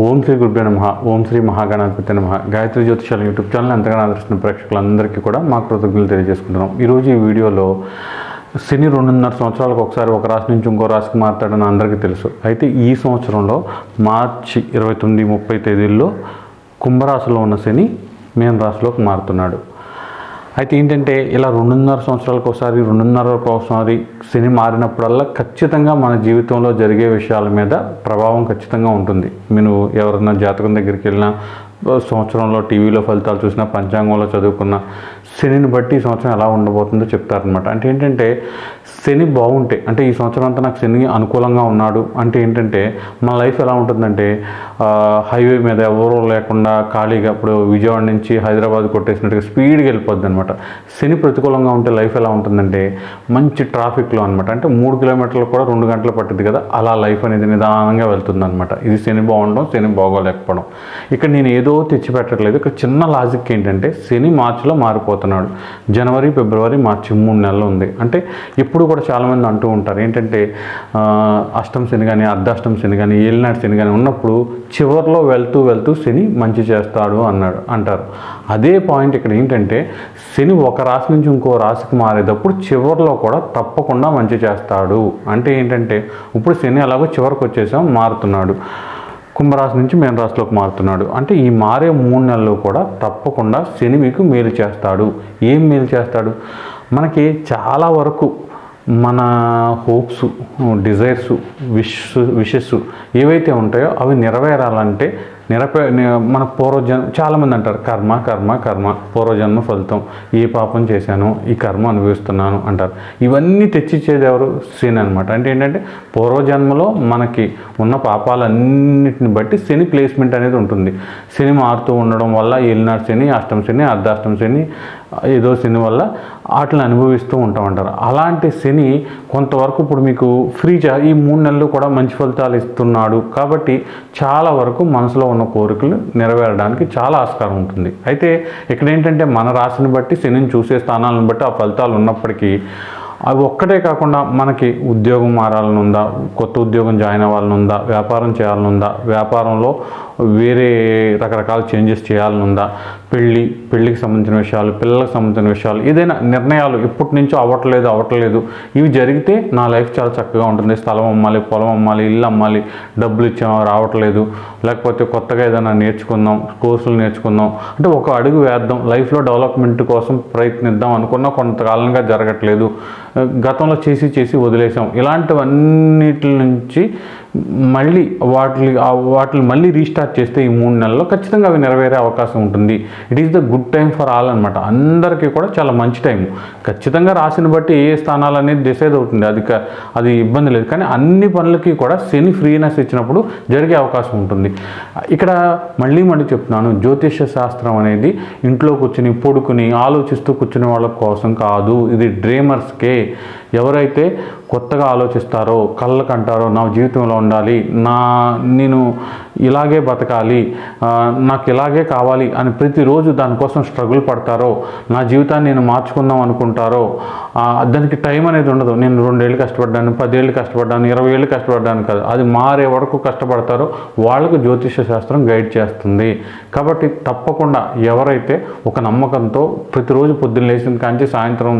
ఓం శ్రీ గురుభ్యో నమ. ఓం శ్రీ మహాగణాధిపతి నమ. గాయత్రి జ్యోతిషాల యూట్యూబ్ ఛానల్ ఎంతగానో ఆదరిస్తున్న ప్రేక్షకులందరికీ కూడా మా కృతజ్ఞతలు తెలియజేసుకుంటున్నాం. ఈరోజు ఈ వీడియోలో శని రెండున్నర సంవత్సరాలకు ఒకసారి ఒక రాశి నుంచి ఇంకో రాశికి మారుతాడని అందరికీ తెలుసు. అయితే ఈ సంవత్సరంలో మార్చి ఇరవై తొమ్మిది ముప్పై తేదీల్లో కుంభరాశిలో ఉన్న శని మేన రాశిలోకి మారుతున్నాడు. అయితే ఏంటంటే ఇలా రెండున్నర సంవత్సరాలకు ఒకసారి రెండున్నరకు ఒకసారి సినిమా మారినప్పుడల్లా ఖచ్చితంగా మన జీవితంలో జరిగే విషయాల మీద ప్రభావం ఖచ్చితంగా ఉంటుంది. మీరు ఎవరైనా జాతకం దగ్గరికి వెళ్ళినా సంవత్సరంలో టీవీలో ఫలితాలు చూసినా పంచాంగంలో చదువుకున్న శనిని బట్టి ఈ సంవత్సరం ఎలా ఉండబోతుందో చెప్తారనమాట అంటే ఏంటంటే శని బాగుంటే అంటే ఈ సంవత్సరం అంతా నాకు శని అనుకూలంగా ఉన్నాడు అంటే ఏంటంటే మన లైఫ్ ఎలా ఉంటుందంటే హైవే మీద ఎవరో లేకుండా ఖాళీగా ఇప్పుడు విజయవాడ నుంచి హైదరాబాద్ కొట్టేసినట్టుగా స్పీడ్గా వెళ్ళిపోద్ది అనమాట శని ప్రతికూలంగా ఉంటే లైఫ్ ఎలా ఉంటుందంటే మంచి ట్రాఫిక్లో అనమాట అంటే మూడు కిలోమీటర్లు కూడా రెండు గంటలు పట్టింది కదా అలా లైఫ్ అనేది నిదానంగా వెళ్తుంది అనమాట ఇది శని బాగుండడం శని బాగోలేకపోవడం. ఇక్కడ నేను ఏదో తెచ్చిపెట్టట్లేదు. ఇక్కడ చిన్న లాజిక్ ఏంటంటే శని మార్చిలో మారిపోతున్నాడు. జనవరి ఫిబ్రవరి మార్చి మూడు నెలలు ఉంది. అంటే ఇప్పుడు కూడా చాలామంది అంటూ ఉంటారు. ఏంటంటే అష్టం శని కానీ అర్ధాష్టం శని కానీ ఏలినాటి శని కానీ ఉన్నప్పుడు చివరిలో వెళ్తూ వెళ్తూ శని మంచి చేస్తాడు అన్నాడు అంటారు. అదే పాయింట్ ఇక్కడ ఏంటంటే శని ఒక రాశి నుంచి ఇంకో రాశికి మారేటప్పుడు చివరిలో కూడా తప్పకుండా మంచి చేస్తాడు. అంటే ఏంటంటే ఇప్పుడు శని ఎలాగో చివరికి వచ్చేసాం మారుతున్నాడు. కుంభరాశి నుంచి మేన రాశిలోకి మారుతున్నాడు. అంటే ఈ మారే మూడు నెలలు కూడా తప్పకుండా శని మీకు మేలు చేస్తాడు. ఏం మేలు చేస్తాడు? మనకి చాలా వరకు మన హోప్స్ డిజైర్స్ విష్ విషెస్ ఏవైతే ఉంటాయో అవి నెరవేరాలంటే నిరపే మన పూర్వజన్మ చాలామంది అంటారు కర్మ కర్మ కర్మ పూర్వజన్మ ఫలితం ఏ పాపం చేశాను ఈ కర్మ అనుభవిస్తున్నాను అంటారు. ఇవన్నీ తెచ్చిచ్చేది ఎవరు? శని అనమాట అంటే ఏంటంటే పూర్వజన్మలో మనకి ఉన్న పాపాలన్నిటిని బట్టి శని ప్లేస్మెంట్ అనేది ఉంటుంది. శని మారుతూ ఉండడం వల్ల ఏలినాడు శని అష్టం శని అర్ధాష్టం శని ఏదో శని వల్ల వాటిని అనుభవిస్తూ ఉంటాం అంటారు. అలాంటి శని కొంతవరకు ఇప్పుడు మీకు ఫ్రీ చే ఈ మూడు నెలలు కూడా మంచి ఫలితాలు ఇస్తున్నాడు. కాబట్టి చాలా వరకు మనసులో ఉన్న కోరికలు నెరవేరడానికి చాలా ఆస్కారం ఉంటుంది. అయితే ఇక్కడ ఏంటంటే మన రాశిని బట్టి శనిని చూసే స్థానాలను బట్టి ఆ ఫలితాలు ఉన్నప్పటికీ అవి ఒక్కటే కాకుండా మనకి ఉద్యోగం మారాలని ఉందా కొత్త ఉద్యోగం జాయిన్ అవ్వాలని ఉందా వ్యాపారం చేయాలనుందా వ్యాపారంలో వేరే రకరకాల చేంజెస్ చేయాలని ఉందా పెళ్ళి పెళ్ళికి సంబంధించిన విషయాలు పిల్లలకు సంబంధించిన విషయాలు ఏదైనా నిర్ణయాలు ఇప్పటి నుంచో అవ్వట్లేదు అవ్వట్లేదు. ఇవి జరిగితే నా లైఫ్ చాలా చక్కగా ఉంటుంది. స్థలం అమ్మాలి పొలం అమ్మాలి ఇల్లు అమ్మాలి డబ్బులు ఇచ్చాం రావట్లేదు. లేకపోతే కొత్తగా ఏదైనా నేర్చుకుందాం కోర్సులు నేర్చుకుందాం. అంటే ఒక అడుగు వేద్దాం. లైఫ్లో డెవలప్మెంట్ కోసం ప్రయత్నిద్దాం అనుకున్నా కొంతకాలంగా జరగట్లేదు. గతంలో చేసి చేసి వదిలేసాం. ఇలాంటివన్నిటి నుంచి మళ్ళీ వాటి వాటిని మళ్ళీ రీస్టార్ట్ చేస్తే ఈ మూడు నెలల్లో ఖచ్చితంగా అవి నెరవేరే అవకాశం ఉంటుంది. It is the good time for all అనమాట అందరికీ కూడా చాలా మంచి టైం ఖచ్చితంగా రాసిన బట్టి ఏ ఏ స్థానాలు అనేది డిసైడ్ అవుతుంది. అది అది ఇబ్బంది లేదు. కానీ అన్ని పనులకి కూడా శని ఫ్రీనెస్ ఇచ్చినప్పుడు జరిగే అవకాశం ఉంటుంది. ఇక్కడ మళ్ళీ మళ్ళీ చెప్తున్నాను. జ్యోతిష శాస్త్రం అనేది ఇంట్లో కూర్చుని పొడుకుని ఆలోచిస్తూ కూర్చునే వాళ్ళ కోసం కాదు. ఇది డ్రీమర్స్కే ఎవరైతే కొత్తగా ఆలోచిస్తారో కళ్ళకు అంటారో నా జీవితంలో ఉండాలి నా నేను ఇలాగే బతకాలి నాకు ఇలాగే కావాలి అని ప్రతిరోజు దానికోసం స్ట్రగుల్ పడతారో నా జీవితాన్ని నేను మార్చుకుందాం అనుకుంటారో దానికి టైం అనేది ఉండదు. నేను రెండేళ్ళు కష్టపడ్డాను పదేళ్ళు కష్టపడ్డాను ఇరవై ఏళ్ళు కష్టపడ్డాను కాదు. అది మారే వరకు కష్టపడతారో వాళ్ళకు జ్యోతిష శాస్త్రం గైడ్ చేస్తుంది. కాబట్టి తప్పకుండా ఎవరైతే ఒక నమ్మకంతో ప్రతిరోజు పొద్దున్న లేచిన కాంచి సాయంత్రం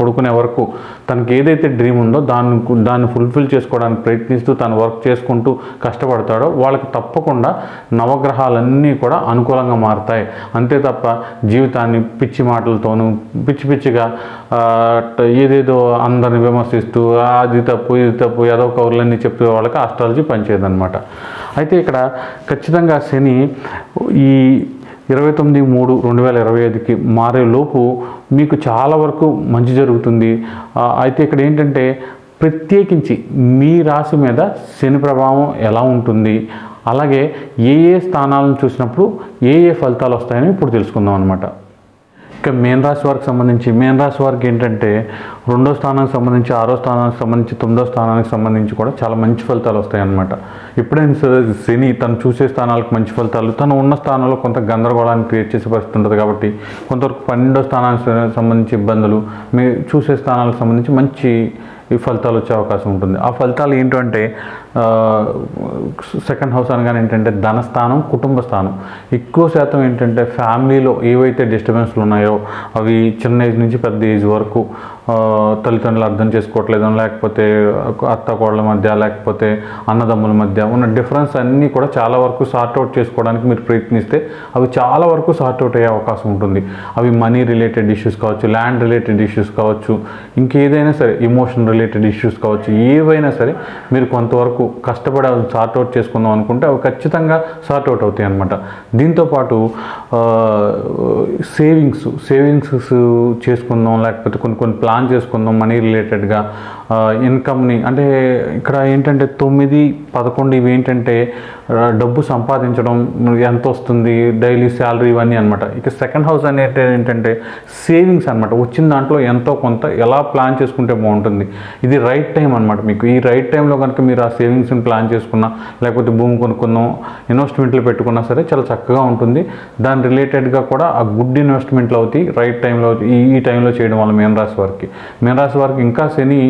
పడుకునే వరకు తనకి ఏదైతే డ్రీమ్ ఉందో దాన్ని దాన్ని ఫుల్ఫిల్ చేసుకోవడానికి ప్రయత్నిస్తూ తను వర్క్ చేసుకుంటూ కష్టపడతాడో వాళ్ళకి తప్పకుండా నవగ్రహాలన్నీ కూడా అనుకూలంగా మారుతాయి. అంతే తప్ప జీవితాన్ని పిచ్చి మాటలతోనూ పిచ్చి పిచ్చిగా ఏదేదో అందరిని విమర్శిస్తూ అది తప్పు ఇది తప్పు ఏదో కౌరులన్నీ చెప్పే వాళ్ళకి ఆస్ట్రాలజీ పనిచేయదనమాట అయితే ఇక్కడ ఖచ్చితంగా శని ఈ ఇరవై తొమ్మిది మూడు రెండు వేల ఇరవై ఐదుకి మారేలోపు మీకు చాలా వరకు మంచి జరుగుతుంది. అయితే ఇక్కడ ఏంటంటే ప్రత్యేకించి మీ రాశి మీద శని ప్రభావం ఎలా ఉంటుంది? అలాగే ఏ ఏ స్థానాలను చూసినప్పుడు ఏ ఏ ఫలితాలు వస్తాయని ఇప్పుడు తెలుసుకుందాం అనమాట ఇక మేన్ రాశి వారికి సంబంధించి మేన్ రాశి వారికి ఏంటంటే రెండో స్థానానికి సంబంధించి ఆరో స్థానానికి సంబంధించి తొమ్మిదో స్థానానికి సంబంధించి కూడా చాలా మంచి ఫలితాలు వస్తాయన్నమాట. ఎప్పుడైనా శని తను చూసే స్థానాలకు మంచి ఫలితాలు తను ఉన్న స్థానంలో కొంత గందరగోళాన్ని క్రియేట్ చేసే పరిస్థితి ఉంటుంది కాబట్టి కొంతవరకు పన్నెండో స్థానానికి సంబంధించి ఇబ్బందులు మీ చూసే స్థానాలకు సంబంధించి మంచి ఈ ఫలితాలు వచ్చే అవకాశం ఉంటుంది. ఆ ఫలితాలు ఏంటంటే సెకండ్ హౌస్ అనగానే ఏంటంటే ధనస్థానం కుటుంబ స్థానం. ఎక్కువ శాతం ఏంటంటే ఫ్యామిలీలో ఏవైతే డిస్టర్బెన్స్లు ఉన్నాయో అవి చిన్న ఏజ్ నుంచి పెద్ద ఏజ్ వరకు తల్లిదండ్రులు అర్థం చేసుకోవట్లేదు లేకపోతే అత్త కోడల మధ్య లేకపోతే అన్నదమ్ముల మధ్య ఉన్న డిఫరెన్స్ అన్నీ కూడా చాలా వరకు సార్ట్ అవుట్ చేసుకోవడానికి మీరు ప్రయత్నిస్తే అవి చాలా వరకు సార్ట్ అవుట్ అయ్యే అవకాశం ఉంటుంది. అవి మనీ రిలేటెడ్ ఇష్యూస్ కావచ్చు ల్యాండ్ రిలేటెడ్ ఇష్యూస్ కావచ్చు ఇంకేదైనా సరే ఇమోషన్ రిలేటెడ్ ఇష్యూస్ కావచ్చు ఏవైనా సరే మీరు కొంతవరకు కష్టపడి అవి సార్ట్ అవుట్ చేసుకుందాం అనుకుంటే అవి ఖచ్చితంగా సార్ట్ అవుట్ అవుతాయి అనమాట దీంతోపాటు సేవింగ్స్ సేవింగ్స్ చేసుకుందాం లేకపోతే కొన్ని కొన్ని ప్లాన్ చేసుకుందాం మనీ రిలేటెడ్గా ఇన్కమ్ని అంటే ఇక్కడ ఏంటంటే తొమ్మిది పదకొండు ఇవి ఏంటంటే డబ్బు సంపాదించడం ఎంత వస్తుంది డైలీ శాలరీ ఇవన్నీ అనమాట ఇక సెకండ్ హౌస్ అనేది ఏంటంటే సేవింగ్స్ అనమాట వచ్చిన దాంట్లో ఎంతో కొంత ఎలా ప్లాన్ చేసుకుంటే బాగుంటుంది. ఇది రైట్ టైం అనమాట మీకు. ఈ రైట్ టైంలో కనుక మీరు ఆ సేవింగ్స్ని ప్లాన్ చేసుకున్నా లేకపోతే భూమి కొనుక్కుందాం ఇన్వెస్ట్మెంట్లు పెట్టుకున్నా సరే చాలా చక్కగా ఉంటుంది. దాని రిలేటెడ్గా కూడా ఆ గుడ్ ఇన్వెస్ట్మెంట్లు అవుతాయి రైట్ టైంలో ఈ ఈ టైంలో చేయడం వల్ల మీనరాశి వారికి. మీనరాశి వారికి ఇంకా శని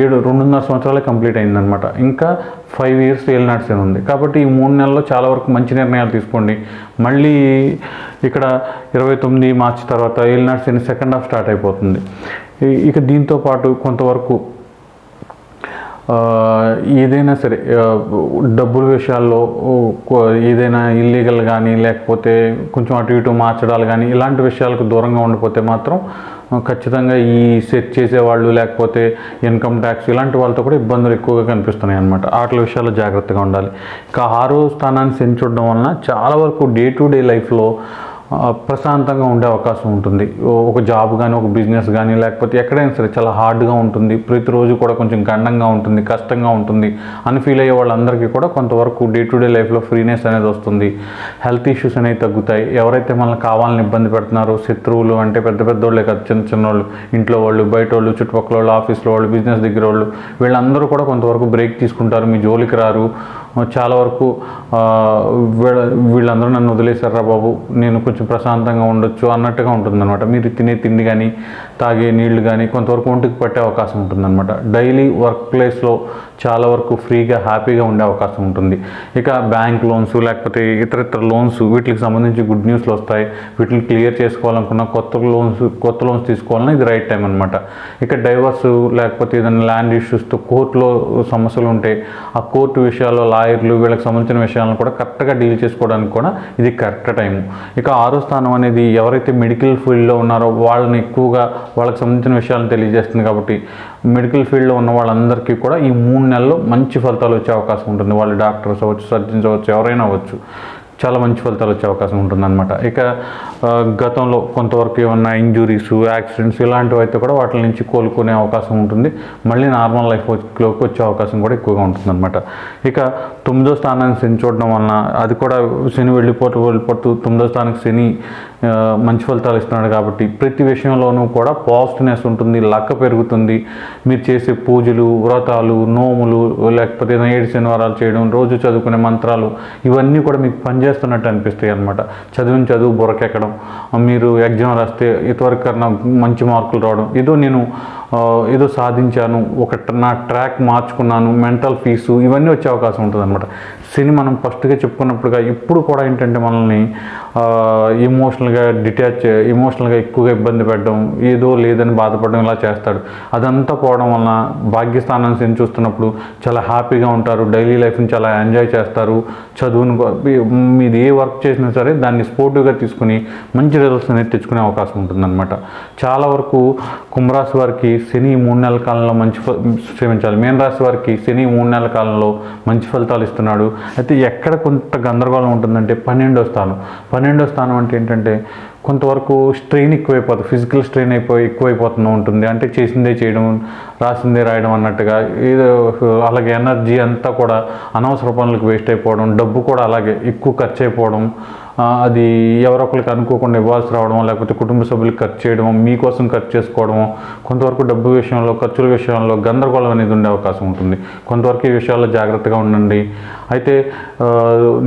ఏడు రెండున్నర సంవత్సరాలే కంప్లీట్ అయిందనమాట. ఇంకా ఫైవ్ ఇయర్స్ ఏలినాటి శని ఉంది. కాబట్టి ఈ మూడు నెలల్లో చాలా వరకు మంచి నిర్ణయాలు తీసుకోండి. మళ్ళీ ఇక్కడ ఇరవై తొమ్మిది మార్చి తర్వాత ఏలినాటి శని సెకండ్ హాఫ్ స్టార్ట్ అయిపోతుంది. ఇక దీంతో పాటు కొంతవరకు ఏదైనా సరే డబ్బుల విషయాల్లో ఏదైనా ఇల్లీగల్ కానీ లేకపోతే కొంచెం అటు ఇటు మార్చడాలు కానీ ఇలాంటి విషయాలకు దూరంగా ఉండిపోతే మాత్రం ఖచ్చితంగా ఈ సెట్ చేసేవాళ్ళు లేకపోతే ఇన్కమ్ ట్యాక్స్ ఇలాంటి వాళ్ళతో కూడా ఇబ్బందులు ఎక్కువగా కనిపిస్తున్నాయి అనమాట వాటి విషయాల్లో జాగ్రత్తగా ఉండాలి. ఇక ఆరో స్థానాన్ని సెంచుడడం వలన చాలా వరకు డే టు డే లైఫ్లో ప్రశాంతంగా ఉండే అవకాశం ఉంటుంది. ఒక జాబ్ కానీ ఒక బిజినెస్ కానీ లేకపోతే ఎక్కడైనా సరే చాలా హార్డ్గా ఉంటుంది. ప్రతిరోజు కూడా కొంచెం గండంగా ఉంటుంది కష్టంగా ఉంటుంది అని ఫీల్ అయ్యే వాళ్ళందరికీ కూడా కొంతవరకు డే టు డే లైఫ్లో ఫ్రీనెస్ అనేది వస్తుంది. హెల్త్ ఇష్యూస్ అనేవి తగ్గుతాయి. ఎవరైతే మనల్ని కావాలని ఇబ్బంది పెడుతున్నారో శత్రువులు అంటే పెద్ద పెద్ద వాళ్ళే కాదు చిన్న చిన్న వాళ్ళు ఇంట్లో వాళ్ళు బయట వాళ్ళు చుట్టుపక్కల వాళ్ళు ఆఫీస్లో వాళ్ళు బిజినెస్ దగ్గర వాళ్ళు వీళ్ళందరూ కూడా కొంతవరకు బ్రేక్ తీసుకుంటారు. మీ జోలికి రారు. చాలా వరకు వీళ్ళ వీళ్ళందరూ నన్ను వదిలేశారా బాబు నేను కొంచెం ప్రశాంతంగా ఉండొచ్చు అన్నట్టుగా ఉంటుందన్నమాట. మీరు తినే తిండి కానీ తాగే నీళ్ళు కానీ కొంతవరకు ఒంటికి పట్టే అవకాశం ఉంటుందన్నమాట. డైలీ వర్క్ ప్లేస్లో చాలా వరకు ఫ్రీగా హ్యాపీగా ఉండే అవకాశం ఉంటుంది. ఇక బ్యాంక్ లోన్స్ లేకపోతే ఇతర ఇతర లోన్స్ వీటికి సంబంధించి గుడ్ న్యూస్లు వస్తాయి. వీటిని క్లియర్ చేసుకోవాలనుకున్న కొత్త లోన్స్ కొత్త లోన్స్ తీసుకోవాలన్నా ఇది రైట్ టైం అనమాట ఇక డైవర్స్ లేకపోతే ఏదైనా ల్యాండ్ ఇష్యూస్తో కోర్టులో సమస్యలు ఉంటే ఆ కోర్టు విషయాల్లో లాయర్లు వీళ్ళకి సంబంధించిన విషయాలను కూడా కరెక్ట్గా డీల్ చేసుకోవడానికి కూడా ఇది కరెక్ట్ టైం ఇక ఆరో స్థానం అనేది ఎవరైతే మెడికల్ ఫీల్డ్లో ఉన్నారో వాళ్ళని ఎక్కువగా వాళ్ళకి సంబంధించిన విషయాలను తెలియజేస్తుంది కాబట్టి మెడికల్ ఫీల్డ్లో ఉన్న వాళ్ళందరికీ కూడా ఈ మూడు నెలల్లో మంచి ఫలితాలు వచ్చే అవకాశం ఉంటుంది. వాళ్ళు డాక్టర్స్ అవ్వచ్చు సర్జన్స్ అవ్వచ్చు ఎవరైనా అవ్వచ్చు. చాలా మంచి ఫలితాలు వచ్చే అవకాశం ఉంటుందన్నమాట. ఇక గతంలో కొంతవరకు ఏమన్నా ఇంజురీస్ యాక్సిడెంట్స్ ఇలాంటివి అయితే కూడా వాటి నుంచి కోలుకునే అవకాశం ఉంటుంది. మళ్ళీ నార్మల్ లైఫ్లోకి వచ్చే అవకాశం కూడా ఎక్కువగా ఉంటుందన్నమాట. ఇక తొమ్మిదో స్థానాన్ని శని చూడడం వలన అది కూడా శని వెళ్ళిపోతూ వెళ్ళిపోతూ తొమ్మిదో స్థానానికి శని మంచి ఫలితాలు ఇస్తున్నాడు కాబట్టి ప్రతి విషయంలోనూ కూడా పాజిటివ్నెస్ ఉంటుంది లక్క పెరుగుతుంది. మీరు చేసే పూజలు వ్రతాలు నోములు లేకపోతే ఏదైనా ఏడు శనివారాలు చేయడం రోజు చదువుకునే మంత్రాలు ఇవన్నీ కూడా మీకు పనిచేస్తున్నట్టు అనిపిస్తాయి అనమాట చదివిన చదువు బురకెక్కడం మీరు ఎగ్జామ్ రాస్తే ఇంతవరకు కన్నా మంచి మార్కులు రావడం ఏదో నేను ఏదో సాధించాను ఒక నా ట్రాక్ మార్చుకున్నాను మెంటల్ ఫీజు ఇవన్నీ వచ్చే అవకాశం ఉంటుంది అనమాట సినిమా మనం ఫస్ట్గా చెప్పుకున్నప్పుడుగా ఇప్పుడు కూడా ఏంటంటే మనల్ని ఎమోషనల్గా డిటాచ్ ఎమోషనల్గా ఎక్కువగా ఇబ్బంది పెట్టడం ఏదో లేదని బాధపడడం ఇలా చేస్తాడు. అదంతా పోవడం వలన భాగ్యస్థానాన్ని శని చూస్తున్నప్పుడు చాలా హ్యాపీగా ఉంటారు డైలీ లైఫ్ని చాలా ఎంజాయ్ చేస్తారు. చదువును మీది మీరు ఏ వర్క్ చేసినా సరే దాన్ని స్పోర్టివ్గా తీసుకుని మంచి రిజల్ట్స్ అనేది తెచ్చుకునే అవకాశం ఉంటుందన్నమాట. చాలా వరకు కుంభరాశి వారికి శని మూడు నెలల కాలంలో మంచి క్షమించాలి. మీన రాశి వారికి శని మూడు నెలల కాలంలో మంచి ఫలితాలు ఇస్తున్నాడు. అయితే ఎక్కడ కొంత గందరగోళం ఉంటుందంటే పన్నెండో స్థానం. పన్నెండో స్థానం అంటే ఏంటంటే కొంతవరకు స్ట్రెయిన్ ఎక్కువైపోతుంది. ఫిజికల్ స్ట్రెయిన్ అయిపోయి ఎక్కువైపోతుంది ఉంటుంది. అంటే చేసిందే చేయడం రాసిందే రాయడం అన్నట్టుగా ఏదో అలాగే ఎనర్జీ అంతా కూడా అనవసర పనులకు వేస్ట్ అయిపోవడం డబ్బు కూడా అలాగే ఎక్కువ ఖర్చు అయిపోవడం అది ఎవరొకరికి అనుకోకుండా ఇవ్వాల్సి రావడం లేకపోతే కుటుంబ సభ్యులకు ఖర్చు చేయడం మీకోసం ఖర్చు చేసుకోవడం కొంతవరకు డబ్బు విషయంలో ఖర్చుల విషయంలో గందరగోళం అనేది ఉండే అవకాశం ఉంటుంది. కొంతవరకు ఈ విషయాల్లో జాగ్రత్తగా ఉండండి. అయితే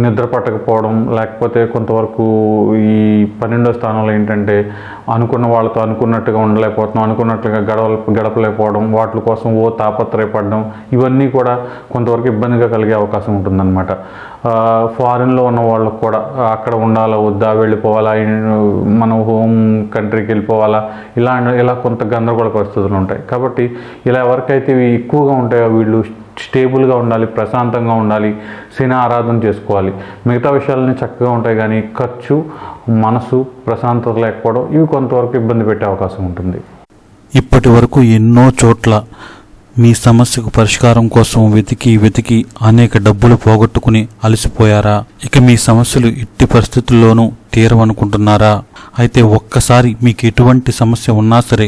నిద్ర పట్టకపోవడం లేకపోతే కొంతవరకు ఈ పన్నెండో స్థానంలో ఏంటంటే అనుకున్న వాళ్ళతో అనుకున్నట్టుగా ఉండలేకపోతున్నాం అనుకున్నట్లుగా గడవ గడపలేకపోవడం వాటి కోసం ఓ తాపత్రయపడడం ఇవన్నీ కూడా కొంతవరకు ఇబ్బందిగా కలిగే అవకాశం ఉంటుందన్నమాట. ఫారిన్లో ఉన్న వాళ్ళకు కూడా అక్కడ ఉండాలా వద్దా వెళ్ళిపోవాలా మనం హోమ్ కంట్రీకి వెళ్ళిపోవాలా ఇలా ఇలా కొంత గందరగోళ పరిస్థితులు ఉంటాయి. కాబట్టి ఇలా ఎవరికైతే ఇవి ఎక్కువగా ఉంటాయో వీళ్ళు స్టేబుల్గా ఉండాలి ప్రశాంతంగా ఉండాలి శని ఆరాధన చేసుకోవాలి. మిగతా విషయాలన్నీ చక్కగా ఉంటాయి కానీ ఖర్చు మనసు ప్రశాంతత లేకపోవడం ఇవి కొంతవరకు ఇబ్బంది పెట్టే అవకాశం ఉంటుంది. ఇప్పటి వరకు ఎన్నో చోట్ల మీ సమస్యకు పరిష్కారం కోసం వెతికి వెతికి అనేక డబ్బులు పోగొట్టుకుని అలసిపోయారా? ఇక మీ సమస్యలు ఎట్టి పరిస్థితుల్లోనూ తీరవనుకుంటున్నారా? అయితే ఒక్కసారి మీకు ఎటువంటి సమస్య ఉన్నా సరే